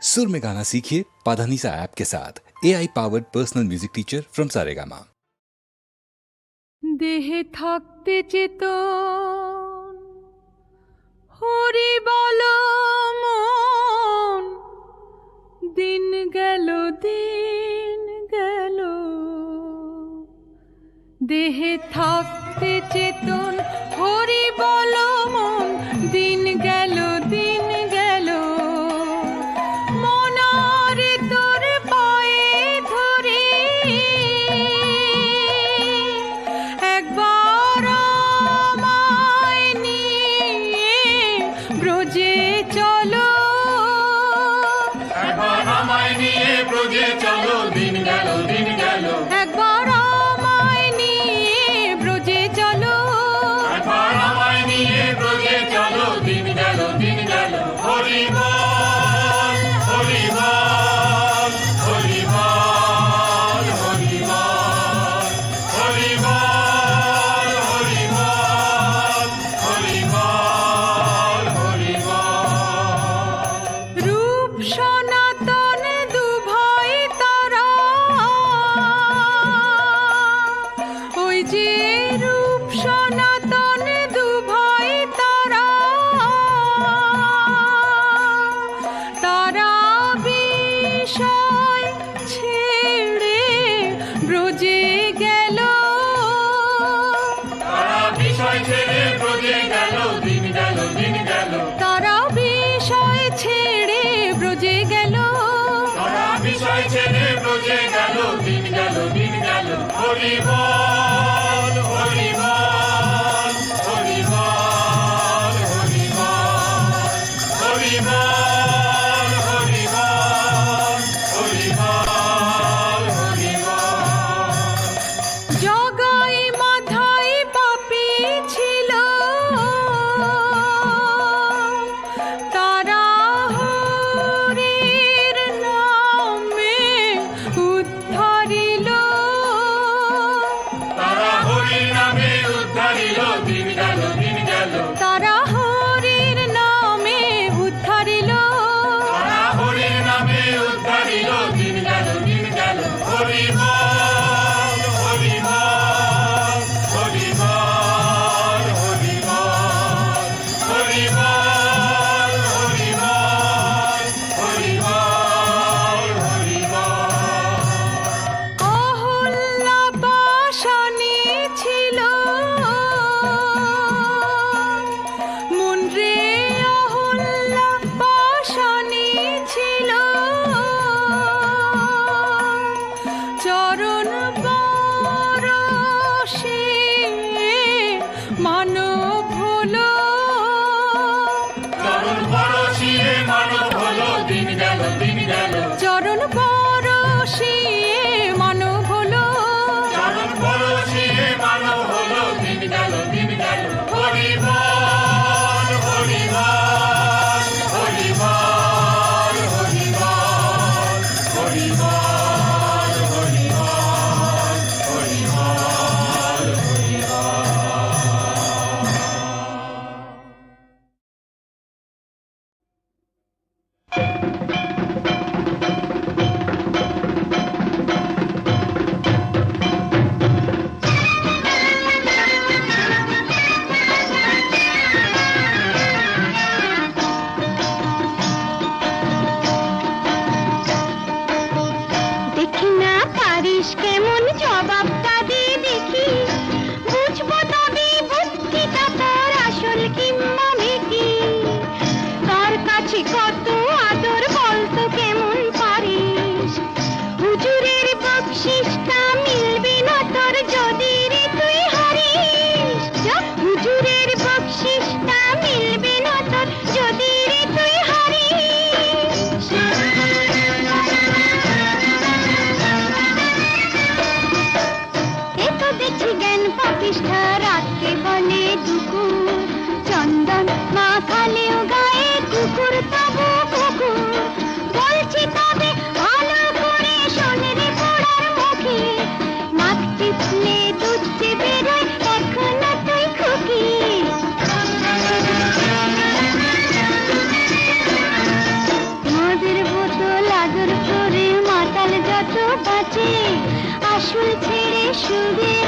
सुर में गाना सीखिए पाधानीसा ऐप के साथ। A I powered personal music teacher from Saregama দেহে থাকতে চেত হরি বল মন দিন গেল দিন গেল দেহে থাকতে চেতন হরি নিষ্ঠা রাতকে বলে চন্দন গায়ে কুকুর তবু কুকুর। বলছি তবে ভালো করে শোনে রে পোড়ার মুখে। নাক টিপলে দুধ বেরোয় ছেড়ে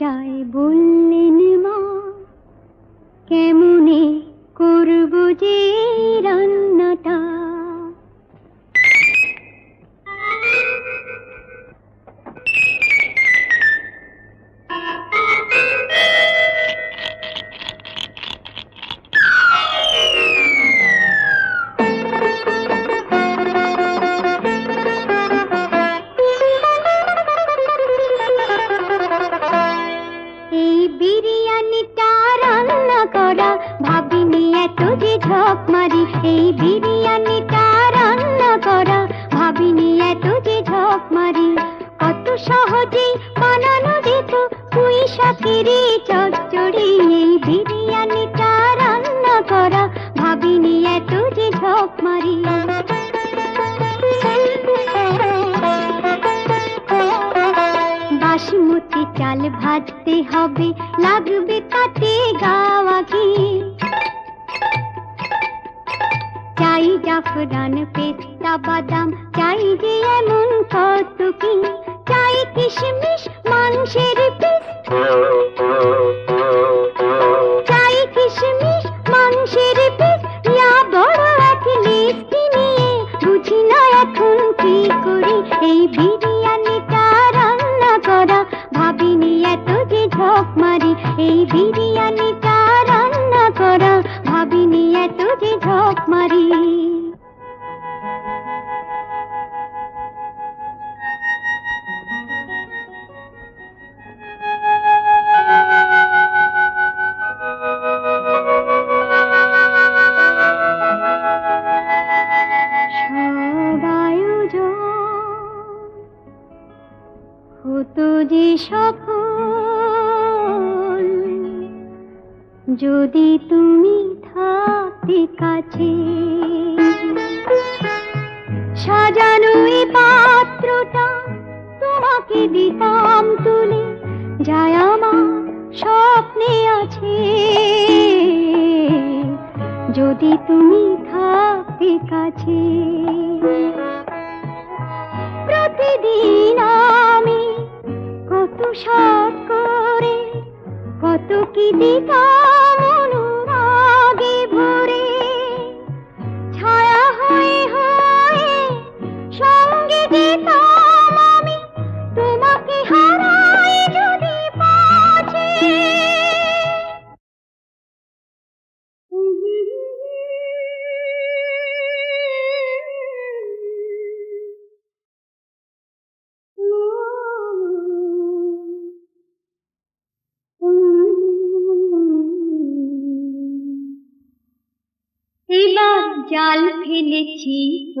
চাই বললেন শাকিরি চচ্চড়ি এই বিরিয়ানিটা রান্না করা। ভাবিনি এত যে ঝোপ মারি। বাসমতি চাল ভাজতে হবে, লাগবে তাতে গাওয়া ঘি। চাই জাফরান পেস্তা বাদাম, চাই যে এমন কত কি চাই কিশমিশ মাংসের পিস prayer যদি তুমি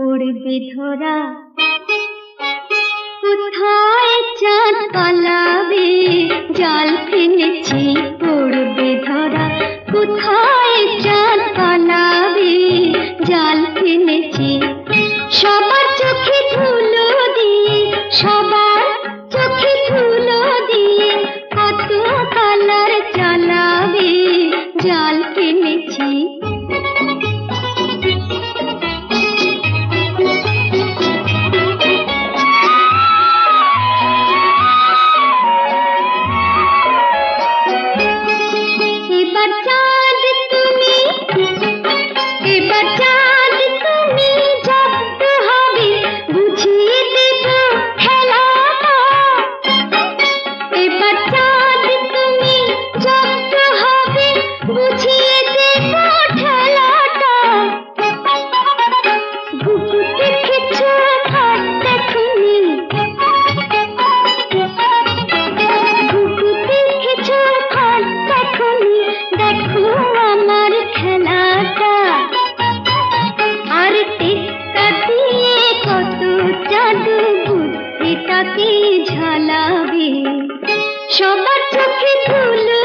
পড়বে ধরা কোথায় চাঁদ পালাবে? জাল ফেলেছি পড়বে ধরা কোথায় চাঁদ পালাবে? জাল ফেলেছি। সবাই ঝালাবে সবার চোখে তুলে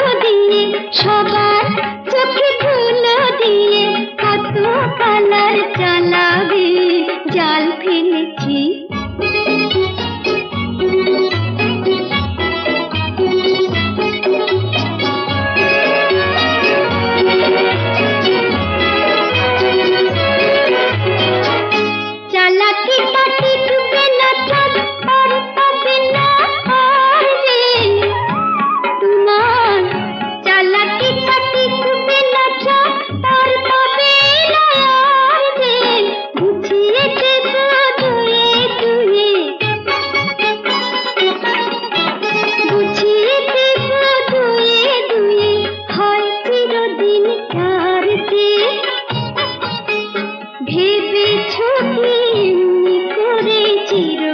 করেছি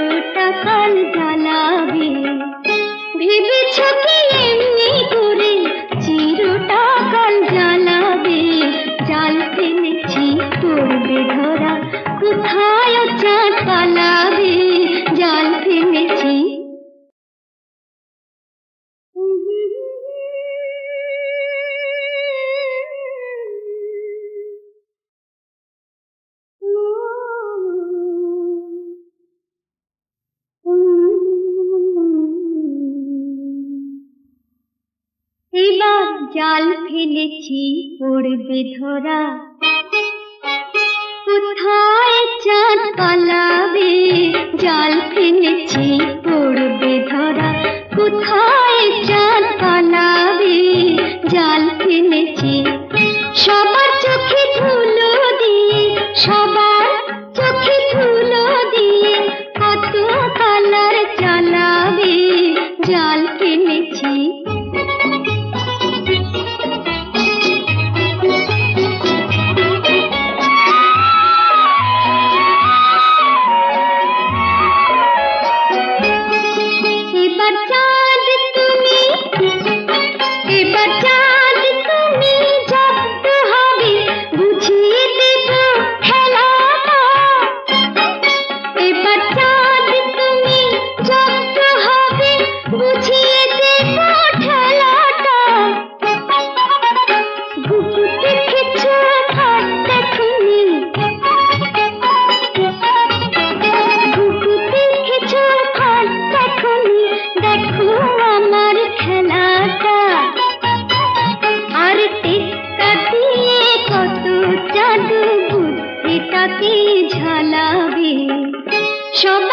उड़ बेधरा কোথায় চাঁদ পালাবে জাল ফেলেছি পড়বে ধরা কোথায় চাঁদ পালাবে জাল ফেলেছি আমার খেলাটা আর টিক্কা দিয়ে কত জাদু বুদ্ধিটাকে ঝালাবে সব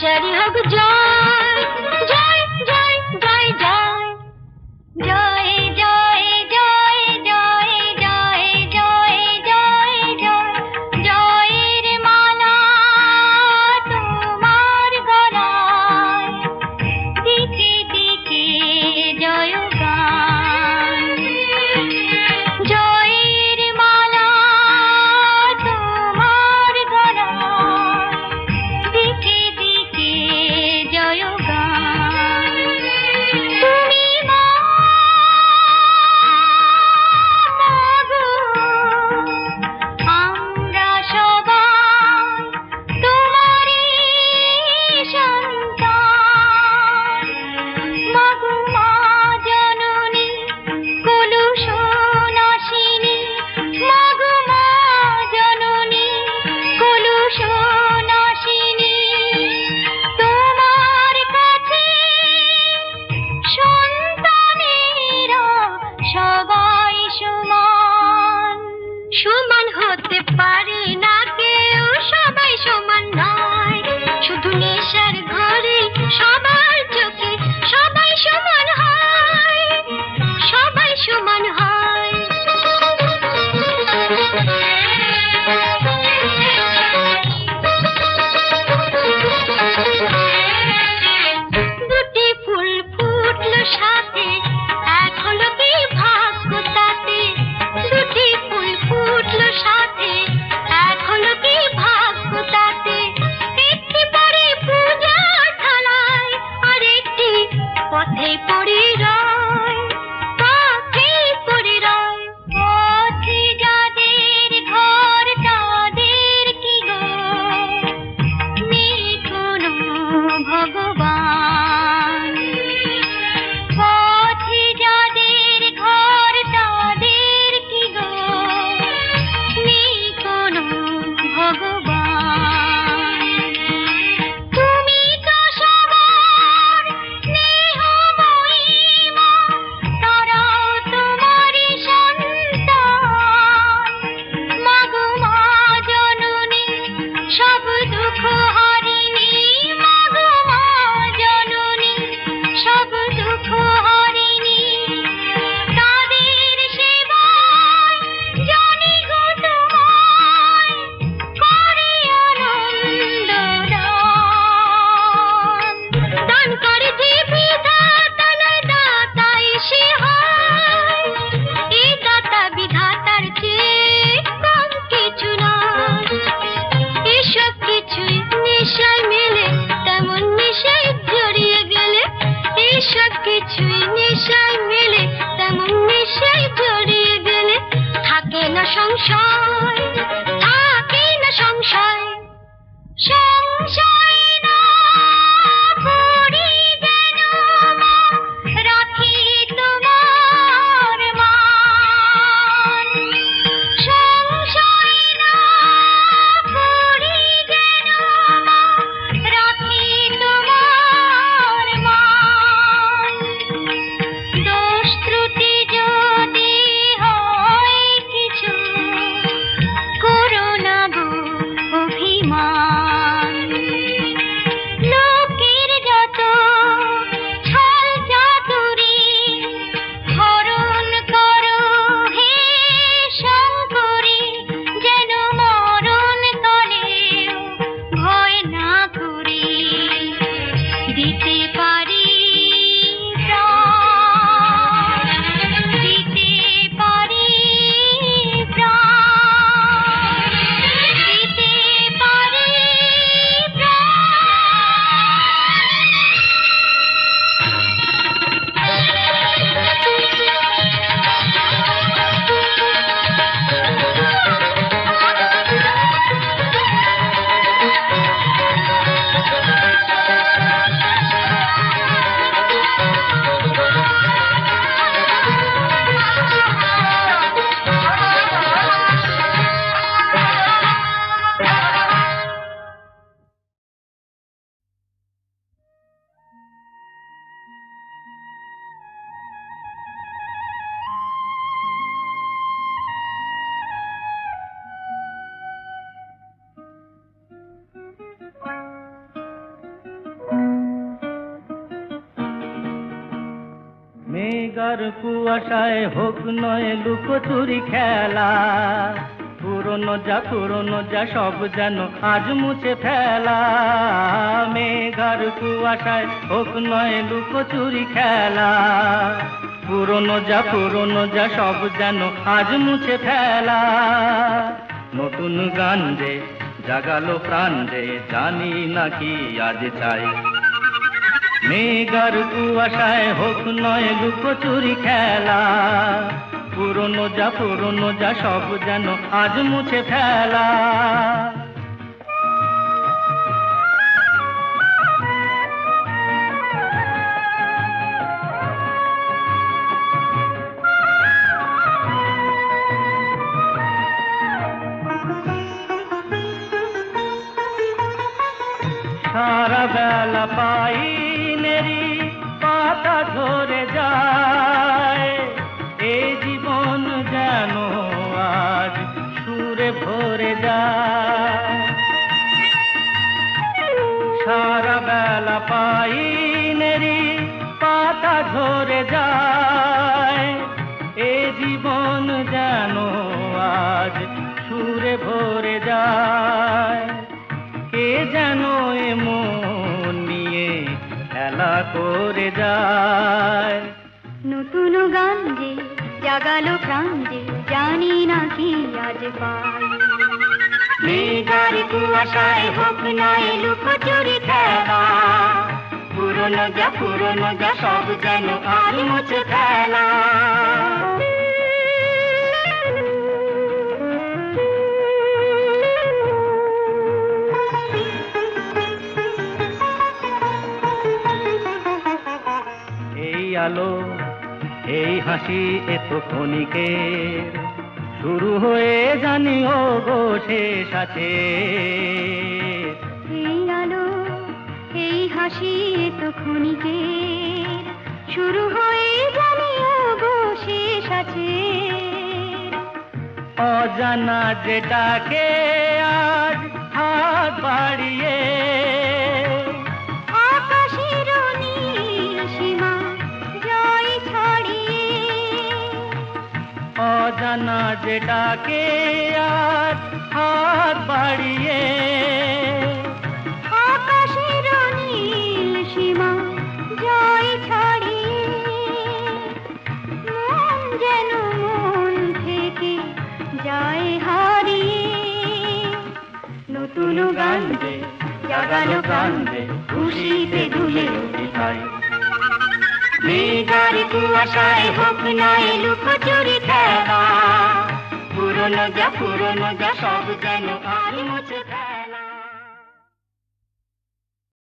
शरीर जो পথে পড়ি রা আর কুয়াশায় হোক নয় লুকোচুরি খেলা। পুরনো যা পুরনো যা সব যেন আজ মুছে ফেলা। মেঘার কুয়াশায় হোক নয় লুকোচুরি খেলা। পুরনো যা পুরনো যা সব যেন আজ মুছে ফেলা। নতুন গান রে জাগালো প্রাণ রে জানি নাকি আজ চাই। মেঘার কুয়াশায় হোক নয় লুকোচুরি খেলা। পুরনো যা পুরনো যা, সব যেন আজ মুছে ফেলা। জাগালো প্রাণ যে জানি না কি আজ পাই মেঘার কুয়াশায় হোক নয় লুকোচুরি খেলা পুরনো যা পুরনো যা সব যেন আর মুছে ফেলা। এই আলো এই হাসি এত ক্ষণিকের শুরু হয়ে জানি ও গো শেষ আছে এই আলো এই হাসি তো ক্ষণিকের শুরু হয়ে জানি ও গো শেষ আছে অজানা যেটাকে আজ হাত বাড়িয়ে অজানা যেটাকে আর হাত বাড়িয়ে। আকাশের নীল সীমা জয় ছড়িয়ে, মন যেন মন থেকে যায় হারিয়ে। নতুন গান জাগালো যে, খুশিতে দুলে উঠিতাই মেঘার কুয়াশায় হোক নয় লুকোচুরি খেলা। পুরনো যা পুরনো যা সব যেন আর মুছে